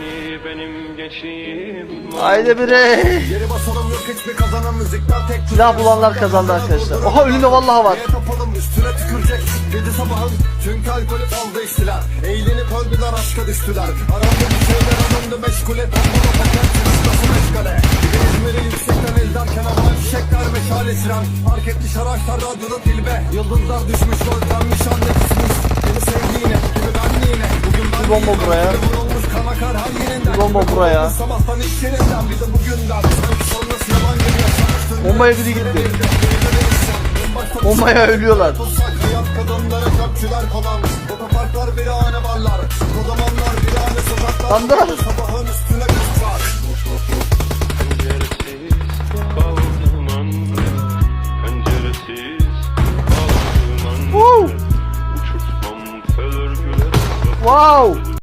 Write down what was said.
Hani benim gençliğim Haydi bre. Geri basalım yok hiçbir kazanan müzikten tek Silah bulanlar kazandı arkadaşlar. Oha önünde vallahi var. Neye tapalım üstüne tükürecek. Gece sabahın çünkü alkolü fazla içtiler Eğlenip öldüler aşka düştüler. Aramda bir şeyler alındı meşgule Toplama paket sırası meşgale. Bir de İzmir'i yüksekten izlerken havai fişekler meşale siren. Fark etmiş araçlar radyoda tilbe Yıldızlar düşmüş gözlenmiş anne Beni sevdiğine gibi benliğine. Bugün ben Bir bomba buraya. Bomba buraya. Bombaya biri gitti. Bombaya ölüyorlar. Feler güler Wow.